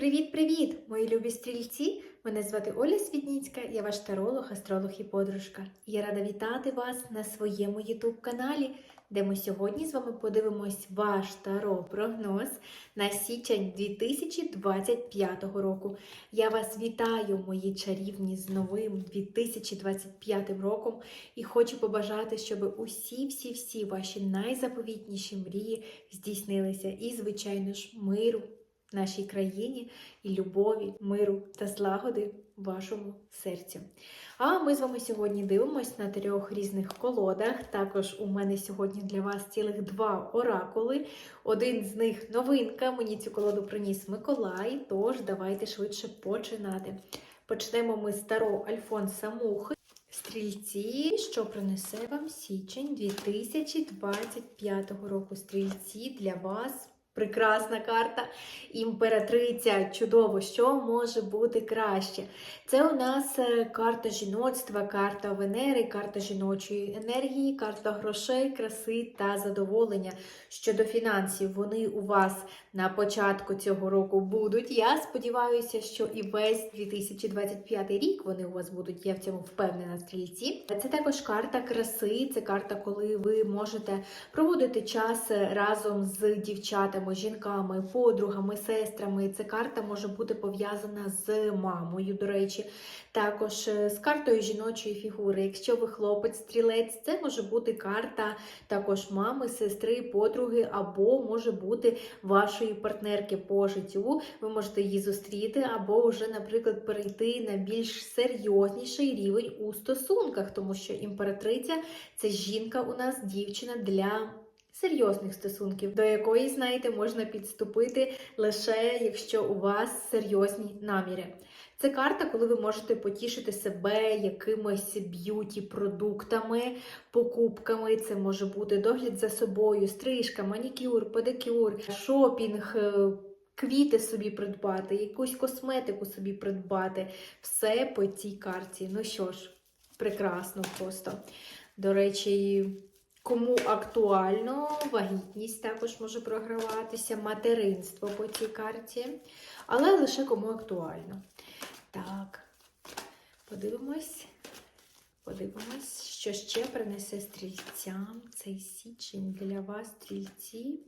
Привіт-привіт, мої любі стрільці! Мене звати Оля Свідніцька, я ваш таролог, астролог і подружка. Я рада вітати вас на своєму youtube каналі, де ми сьогодні з вами подивимось ваш таро-прогноз на січень 2025 року. Я вас вітаю, мої чарівні, з новим 2025 роком і хочу побажати, щоб усі-всі-всі ваші найзаповітніші мрії здійснилися і, звичайно ж, миру нашій країні і любові, миру та злагоди вашому серцю. А ми з вами сьогодні дивимося на трьох різних колодах. Також у мене сьогодні для вас цілих два оракули. Один з них новинка. Мені цю колоду приніс Миколай. Тож давайте швидше починати. Почнемо ми з Таро Альфонса Мухи. Стрільці, що принесе вам січень 2025 року. Стрільці для вас прекрасна карта. Імператриця. Чудово, що може бути краще? Це у нас е, карта жіноцтва, карта Венери, карта жіночої енергії, карта грошей, краси та задоволення. Щодо фінансів, вони у вас на початку цього року будуть. Я сподіваюся, що і весь 2025 рік вони у вас будуть. Я в цьому впевнена стрільці. Це також карта краси, це карта, коли ви можете проводити час разом з дівчатами, жінками, подругами, сестрами. Це карта може бути пов'язана з мамою, до речі. Також е, з картою жіночої фігури. Якщо ви хлопець, стрілець, це може бути карта також мами, сестри, подруги, або може бути вашої партнерки по життю. Ви можете її зустріти, або вже, наприклад, перейти на більш серйозніший рівень у стосунках, тому що імператриця це жінка у нас, дівчина для. Серйозних стосунків, до якої, знаєте, можна підступити лише якщо у вас серйозні наміри. Це карта, коли ви можете потішити себе якимись б'юті-продуктами, покупками. Це може бути догляд за собою, стрижка, манікюр, педикюр, шопінг. е, Квіти собі придбати, якусь косметику собі придбати. Все по цій карті. Ну що ж, прекрасно просто. До речі, кому актуально, вагітність також може програватися, материнство по цій карті, але лише кому актуально. Так, подивимось. Подивимось, що ще принесе стрільцям цей січень для вас, стрільці.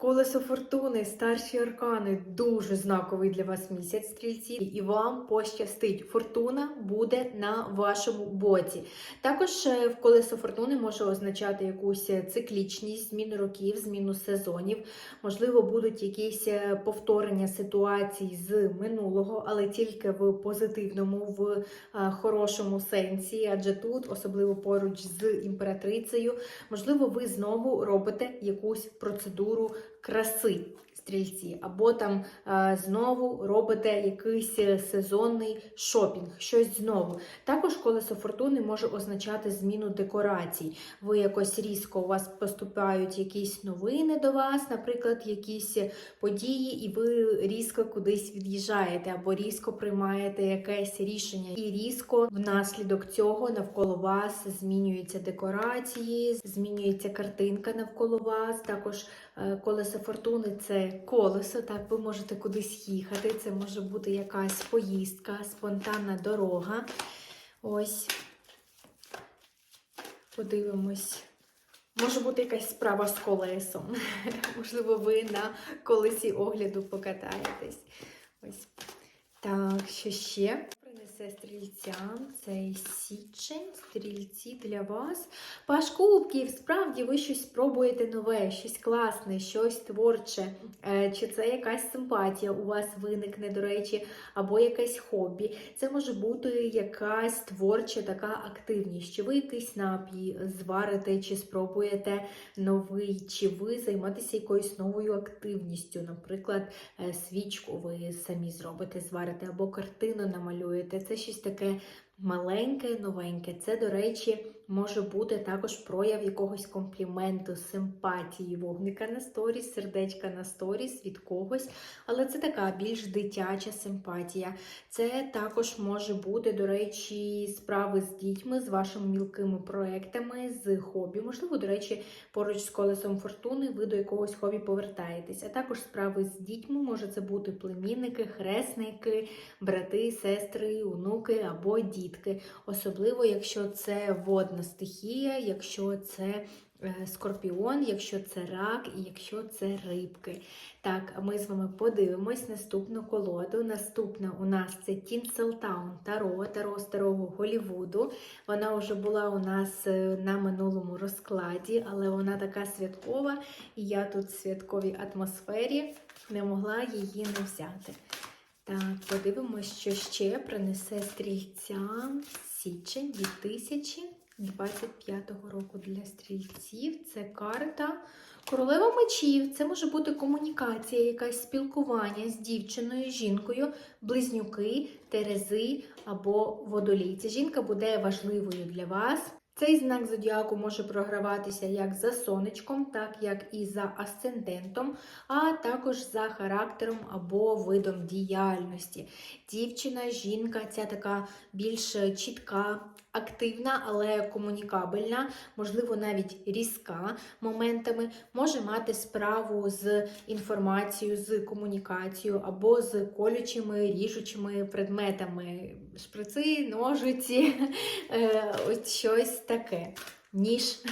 Колесо фортуни, старші аркани, дуже знаковий для вас місяць, стрільці, і вам пощастить. Фортуна буде на вашому боці. Також е, в колесо фортуни може означати якусь циклічність, зміну років, зміну сезонів. Можливо, будуть якісь е, повторення ситуацій з минулого, але тільки в позитивному, в е, хорошому сенсі. Адже тут, особливо поруч з імператрицею, можливо, ви знову робите якусь процедуру краси. Стрільці, або там е, знову робите якийсь е, сезонний шопінг, щось знову. Також колесо фортуни може означати зміну декорацій. Ви якось різко у вас поступають якісь новини до вас, наприклад, якісь події, і ви різко кудись від'їжджаєте, або різко приймаєте якесь рішення, і різко внаслідок цього навколо вас змінюються декорації, змінюється картинка навколо вас. Також е, колесо фортуни це колесо, так ви можете кудись їхати. Це може бути якась поїздка, спонтанна дорога. Ось подивимось. Може бути якась справа з колесом. Можливо, ви на колесі огляду покатаєтесь. Ось. Так, що ще принесе стрільцям цей січень, стрільці для вас. Паш кубків, справді ви щось спробуєте нове, щось класне, щось творче. Е, Чи це якась симпатія у вас виникне, до речі, або якесь хобі. Це може бути якась творча така активність. Чи ви якийсь напій зварите, чи спробуєте новий, чи ви займатися якоюсь новою активністю. Наприклад, е, свічку ви самі зробите, зварите, або картину намалюєте. Це щось таке маленьке, новеньке. Це, до речі, може бути також прояв якогось компліменту, симпатії, вогника на сторіс, сердечка на сторіс від когось. Але це така більш дитяча симпатія. Це також може бути, до речі, справи з дітьми, з вашими мілкими проектами, з хобі. Можливо, до речі, поруч з колесом фортуни ви до якогось хобі повертаєтесь. А також справи з дітьми, може це бути племінники, хресники, брати, сестри, онуки або дітки. Особливо, якщо це водна стихія, якщо це е, скорпіон, якщо це рак і якщо це рибки. Так, ми з вами подивимось наступну колоду. Наступна у нас це Тінселтаун Таро, Таро старого Голівуду. Вона вже була у нас е, на минулому розкладі, але вона така святкова, і я тут в святковій атмосфері не могла її не взяти. Так, подивимось, що ще принесе стрільцям січень 2025 року для стрільців. Це карта Королева мечів. Це може бути комунікація, якась спілкування з дівчиною, жінкою, близнюки, терези або водолій. Ця жінка буде важливою для вас. Цей знак зодіаку може програватися як за сонечком, так як і за асцендентом, а також за характером або видом діяльності. Дівчина, жінка, ця така більш чітка, активна, але комунікабельна, можливо, навіть різка моментами, може мати справу з інформацією, з комунікацією або з колючими, ріжучими предметами, шприци, ножиці, е, ось щось таке. Ніж.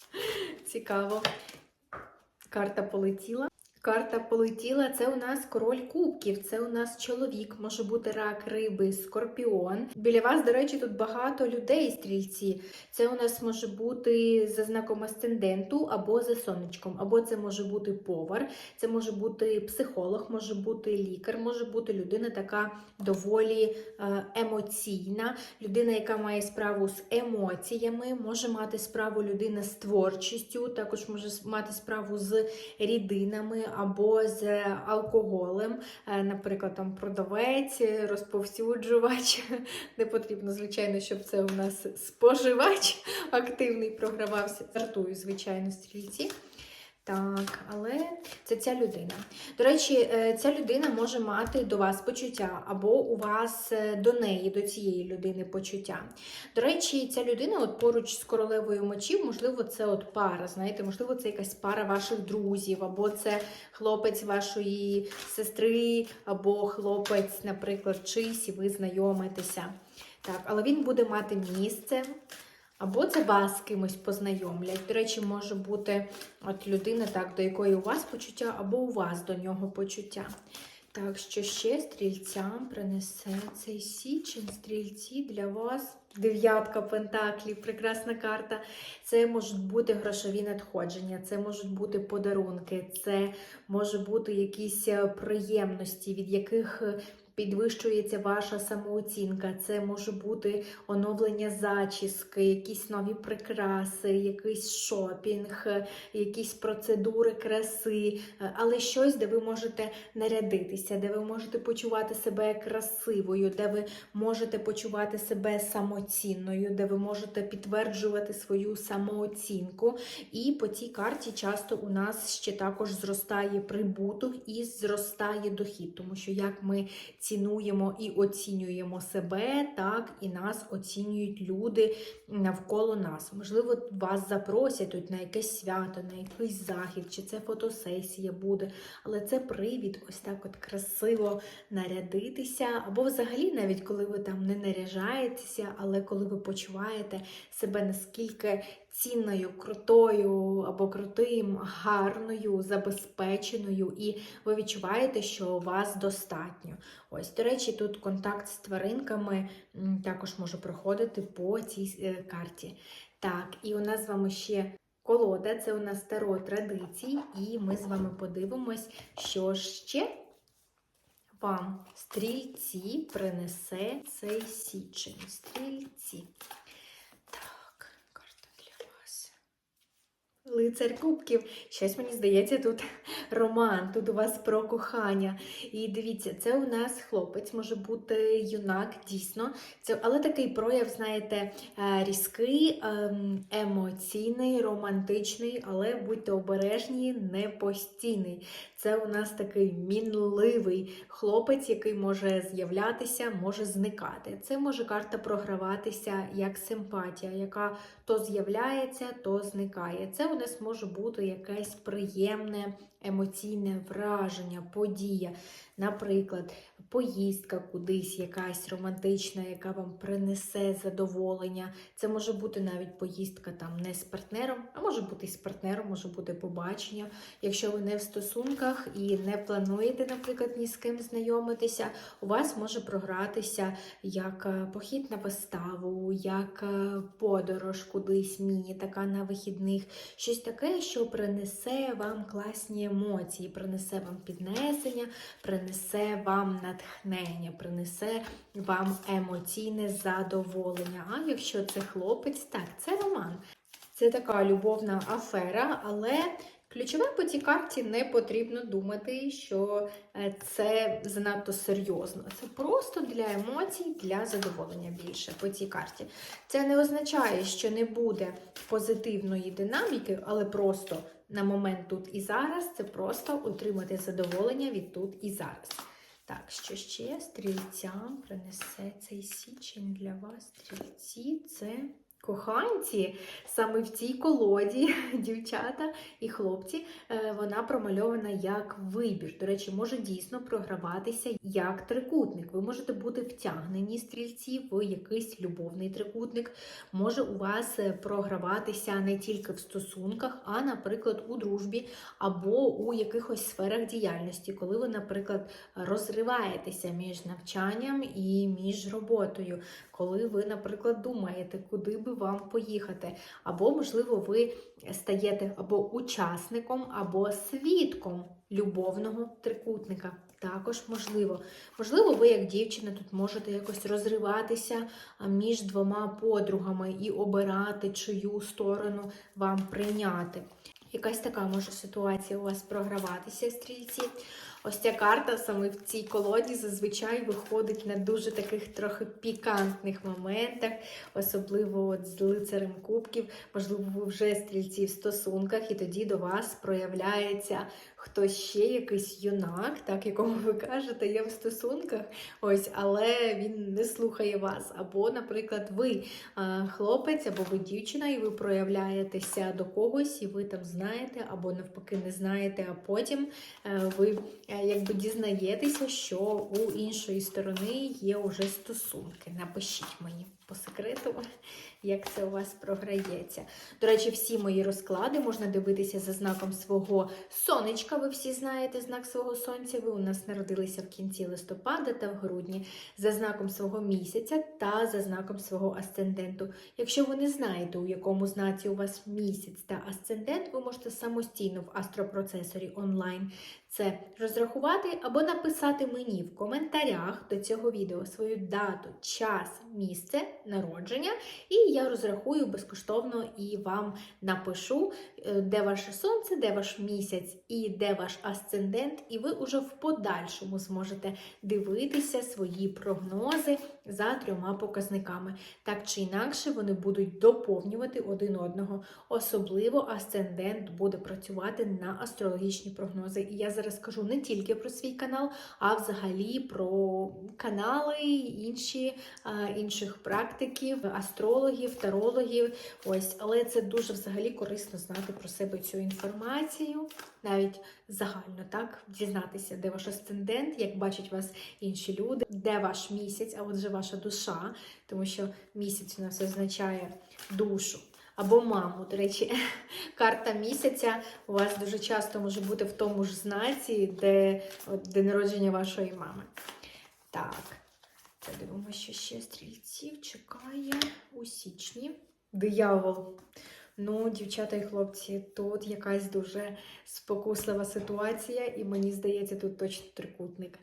Цікаво. Карта полетіла. Карта полетіла. Це у нас король кубків, це у нас чоловік, може бути рак, риби, скорпіон. Біля вас, до речі, тут багато людей, стрільці. Це у нас може бути за знаком асценденту або за сонечком, або це може бути повар, це може бути психолог, може бути лікар, може бути людина така доволі е, емоційна, людина, яка має справу з емоціями, може мати справу людина з творчістю, також може мати справу з рідинами або з алкоголем, Е, наприклад, там продавець, розповсюджувач. Не потрібно, звичайно, щоб це у нас споживач активний програвався. Жартую, звичайно, стрільці. Так, але це ця людина. До речі, е, ця людина може мати до вас почуття, або у вас е, до неї, до цієї людини почуття. До речі, ця людина, от поруч з королевою мечів, можливо, це от пара. Знаєте, можливо, це якась пара ваших друзів, або це хлопець вашої сестри, або хлопець, наприклад, чийсь, і ви знайомитеся. Так, але він буде мати місце. Або це вас з кимось познайомлять. До речі, може бути от людина, так, до якої у вас почуття, або у вас до нього почуття. Так, що ще стрільцям принесе цей січень, стрільці для вас. Дев'ятка пентаклів, прекрасна карта. Це можуть бути грошові надходження, це можуть бути подарунки, це може бути якісь е, приємності, від яких е, підвищується ваша самооцінка. Це може бути оновлення зачіски, якісь нові прикраси, якийсь шопінг, якісь процедури краси, але щось, де ви можете нарядитися, де ви можете почувати себе красивою, де ви можете почувати себе самоцінною, де ви можете підтверджувати свою самооцінку. І по цій карті часто у нас ще також зростає прибуток і зростає дохід, тому що як ми цінуємо і оцінюємо себе, так і нас оцінюють люди навколо нас. Можливо, вас запросять на якесь свято, на якийсь захід, чи це фотосесія буде, але це привід ось так от красиво нарядитися, або взагалі, навіть коли ви там не наряжаєтеся, але коли ви почуваєте себе наскільки цінною, крутою або крутим, гарною, забезпеченою, і ви відчуваєте, що у вас достатньо. Ось, до речі, тут контакт з тваринками також може проходити по цій е, карті. Так, і у нас з вами ще. Колода це у нас старо традицій, і ми з вами подивимось, що ще вам стрільці принесе цей січень. Стрільці. Лицар кубків. Щось мені здається, тут роман, тут у вас про кохання. І дивіться, це у нас хлопець, може бути юнак, дійсно. Це, але такий прояв, знаєте, е, різкий, ем, емоційний, романтичний, але будьте обережні, не постійний. Це у нас такий мінливий хлопець, який може з'являтися, може зникати. Це може карта програватися як симпатія, яка то з'являється, то зникає. Це у нас може бути якесь приємне емоційне враження, подія. Наприклад, поїздка кудись, якась романтична, яка вам принесе задоволення. Це може бути навіть поїздка там не з партнером, а може бути і з партнером, може бути побачення. Якщо ви не в стосунках і не плануєте, наприклад, ні з ким знайомитися, у вас може програтися як е, похід на виставу, як е, подорож кудись міні, така на вихідних, щось таке, що принесе вам класні емоції, принесе вам піднесення, принесе вам натхнення, принесе вам емоційне задоволення. А якщо це хлопець, так, це роман. Це така любовна афера, але ключове по цій карті не потрібно думати, що е, це занадто серйозно. Це просто для емоцій, для задоволення більше по цій карті. Це не означає, що не буде позитивної динаміки, але просто на момент тут і зараз це просто отримати задоволення від тут і зараз. Так, що ще стрільцям принесе цей січень для вас? Стрільці це коханці. Саме в цій колоді дівчата і хлопці е, вона промальована як вибір. До речі, може дійсно програватися як трикутник. Ви можете бути втягнені стрільці в якийсь любовний трикутник. Може у вас е, програватися не тільки в стосунках, а, наприклад, у дружбі або у якихось сферах діяльності, коли ви, наприклад, розриваєтеся між навчанням і між роботою, коли ви, наприклад, думаєте, куди би вам поїхати, або, можливо, ви стаєте або учасником, або свідком любовного трикутника. Також можливо. Можливо, ви, як дівчина, тут можете якось розриватися між двома подругами і обирати, чию сторону вам прийняти. Якась така може ситуація у вас програватися, стрільці. Ось ця карта саме в цій колоді зазвичай виходить на дуже таких трохи пікантних моментах, особливо от з лицарем кубків. Можливо, ви вже стрільці в стосунках, і тоді до вас проявляється хтось ще якийсь юнак, так, якому ви кажете, я в стосунках, ось, але він не слухає вас. Або, наприклад, ви хлопець, або ви дівчина, і ви проявляєтеся до когось, і ви там знаєте, або навпаки не знаєте, а потім е, ви е, якби дізнаєтеся, що у іншої сторони є уже стосунки. Напишіть мені по секрету, як це у вас програється. До речі, всі мої розклади можна дивитися за знаком свого сонечка. Ви всі знаєте знак свого сонця. Ви у нас народилися в кінці листопада та в грудні, за знаком свого місяця та за знаком свого асценденту. Якщо ви не знаєте, у якому знаці у вас місяць та асцендент, ви можете самостійно в астропроцесорі онлайн це розрахувати або написати мені в коментарях до цього відео свою дату, час, місце народження, і я розрахую безкоштовно і вам напишу, е, де ваше сонце, де ваш місяць і де ваш асцендент, і ви уже в подальшому зможете дивитися свої прогнози за трьома показниками. Так чи інакше, вони будуть доповнювати один одного. Особливо асцендент буде працювати на астрологічні прогнози. І я зараз кажу не тільки про свій канал, а взагалі про канали інші, інших практиків, астрологів, тарологів. Ось, але це дуже взагалі корисно знати про себе цю інформацію, навіть загально так дізнатися, де ваш асцендент, як бачать вас інші люди, де ваш місяць, а отже, ваша душа, тому що місяць у нас означає душу. Або маму. До речі, карта місяця у вас дуже часто може бути в тому ж знаці, де день народження вашої мами. Так, подивимося, що ще стрільців чекає у січні. Диявол. Ну, дівчата і хлопці, тут якась дуже спокуслива ситуація, і мені здається, тут точно трикутник.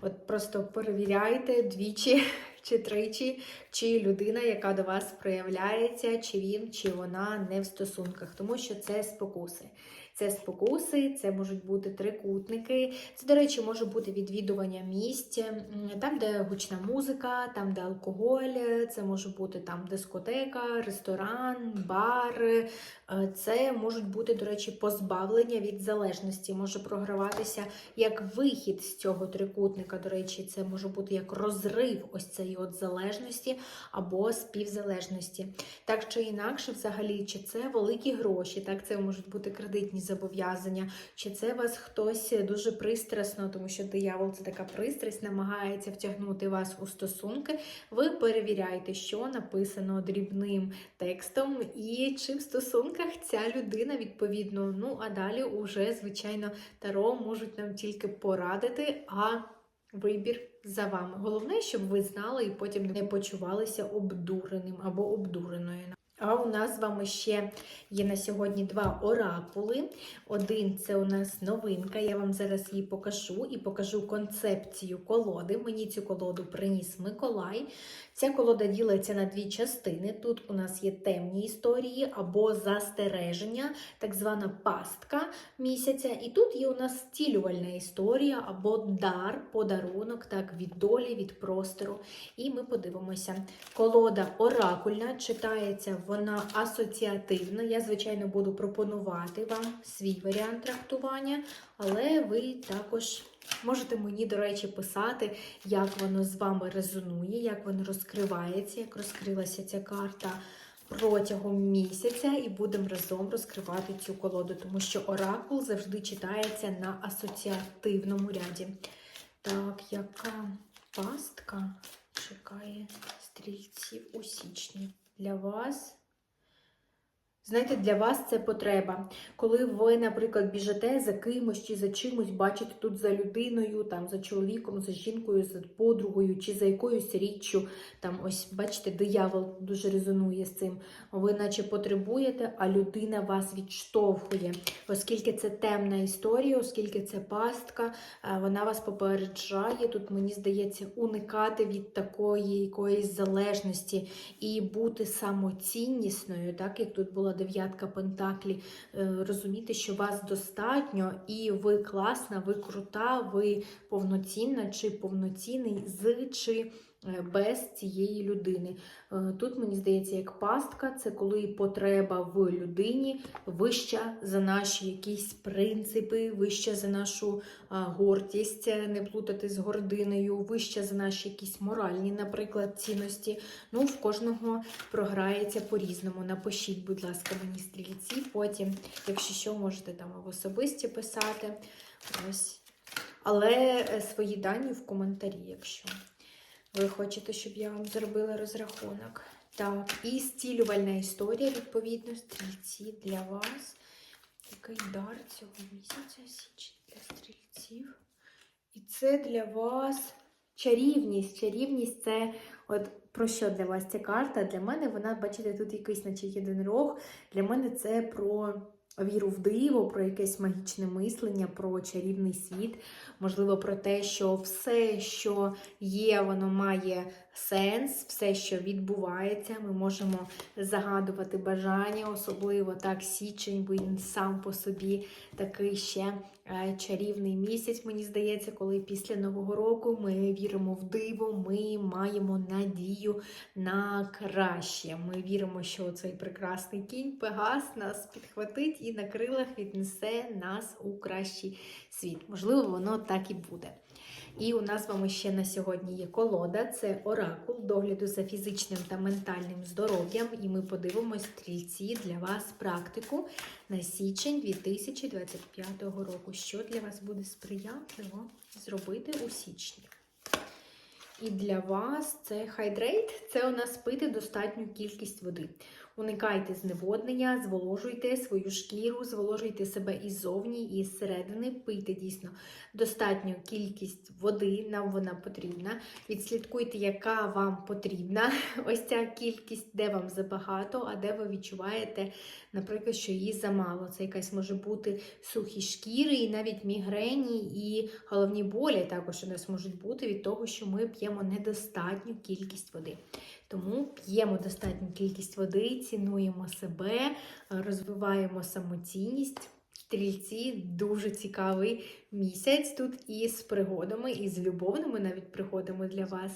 От просто перевіряйте двічі чи тричі, чи людина, яка до вас проявляється, чи він, чи вона не в стосунках, тому що це спокуси. Це спокуси, це можуть бути трикутники. Це, до речі, може бути відвідування місць, там, де гучна музика, там, де алкоголь, це може бути там дискотека, ресторан, бар. Е, Це можуть бути, до речі, позбавлення від залежності. Може програватися як вихід з цього трикутника. До речі, це може бути як розрив ось цієї от залежності або співзалежності. Так чи інакше, взагалі, чи це великі гроші, так це можуть бути кредитні зобов'язання, чи це вас хтось дуже пристрасно, тому що диявол це така пристрасть, намагається втягнути вас у стосунки. Ви перевіряєте, що написано дрібним текстом, і чи в стосунках ця людина відповідно. Ну а далі уже, звичайно, таро можуть нам тільки порадити, а вибір за вами. Головне, щоб ви знали і потім не почувалися обдуреним або обдуреною. А у нас з вами ще є на сьогодні два оракули. Один це у нас новинка. Я вам зараз її покажу і покажу концепцію колоди. Мені цю колоду приніс Миколай. Ця колода ділиться на дві частини. Тут у нас є темні історії або застереження, так звана пастка місяця. І тут є у нас стілювальна історія або дар, подарунок, так, від долі, від простору. І ми подивимося. Колода оракульна, читається вона асоціативно. Я, звичайно, буду пропонувати вам свій варіант трактування, але ви також. Можете мені, до речі, писати, як воно з вами резонує, як воно розкривається, як розкрилася ця карта протягом місяця, і будемо разом розкривати цю колоду, тому що оракул завжди читається на асоціативному ряді. Так, яка пастка чекає стрільців у січні для вас? Знаєте, для вас це потреба. Коли ви, наприклад, біжите за кимось чи за чимось, бачите тут за людиною, там за чоловіком, за жінкою, за подругою чи за якоюсь річчю, там ось бачите, диявол дуже резонує з цим. Ви наче потребуєте, а людина вас відштовхує. Оскільки це темна історія, оскільки це пастка, вона вас попереджає. Тут мені здається уникати від такої якоїсь залежності і бути самоціннісною, так як тут була дев'ятка пентаклі, е, розуміти, що вас достатньо, і ви класна, ви крута, ви повноцінна чи повноцінний з чи без цієї людини. Е, Тут, мені здається, як пастка, це коли потреба в людині вища за наші якісь принципи, вища за нашу гордість, е, не плутати з гординою, вища за наші якісь моральні, наприклад, цінності. Ну, в кожного програється по-різному. Напишіть, будь ласка, мені стрільці. Потім, якщо що, можете там в особисті писати. Ось. Але е, свої дані в коментарі, якщо ви хочете, щоб я вам зробила розрахунок. Так, і стілювальна історія, відповідно, стрільці для вас. Який дар цього місяця січень для стрільців. І це для вас чарівність. Чарівність це от про що для вас ця карта? Для мене вона, бачите, тут якийсь, наче єдинорог. Для мене це про віру в диво, про якесь магічне мислення, про чарівний світ. Можливо, про те, що все, що є, воно має сенс, все, що відбувається. Ми можемо загадувати бажання, особливо так, січень, бо він сам по собі такий ще е, чарівний місяць, мені здається, коли після Нового року ми віримо в диво, ми маємо надію на краще. Ми віримо, що цей прекрасний кінь Пегас нас підхватить і на крилах віднесе нас у кращий світ. Можливо, воно так і буде. І у нас з вами ще на сьогодні є колода, це оракул догляду за фізичним та ментальним здоров'ям. І ми подивимось стрільці для вас практику на січень 2025 року. Що для вас буде сприятливо зробити у січні? І для вас це хайдрейт, це у нас пити достатню кількість води. Уникайте зневоднення, зволожуйте свою шкіру, зволожуйте себе іззовні і зсередини. Пийте дійсно достатню кількість води, нам вона потрібна. Відслідкуйте, яка вам потрібна ось ця кількість, де вам забагато, а де ви відчуваєте, наприклад, що її замало. Це якась може бути сухі шкіри, і навіть мігрені, і головні болі також у нас можуть бути від того, що ми п'ємо недостатню кількість води. Тому п'ємо достатню кількість води, цінуємо себе, розвиваємо самоцінність. Стрільці дуже цікавий місяць тут із пригодами, і з любовними навіть пригодами для вас.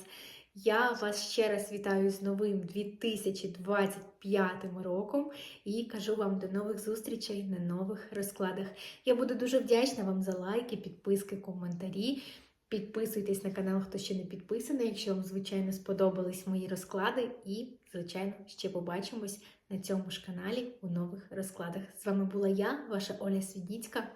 Я вас ще раз вітаю з новим 2025 роком і кажу вам до нових зустрічей на нових розкладах. Я буду дуже вдячна вам за лайки, підписки, коментарі. Підписуйтесь на канал, хто ще не підписаний, якщо вам, звичайно, сподобались мої розклади. І, звичайно, ще побачимось на цьому ж каналі у нових розкладах. З вами була я, ваша Оля Свідніцька.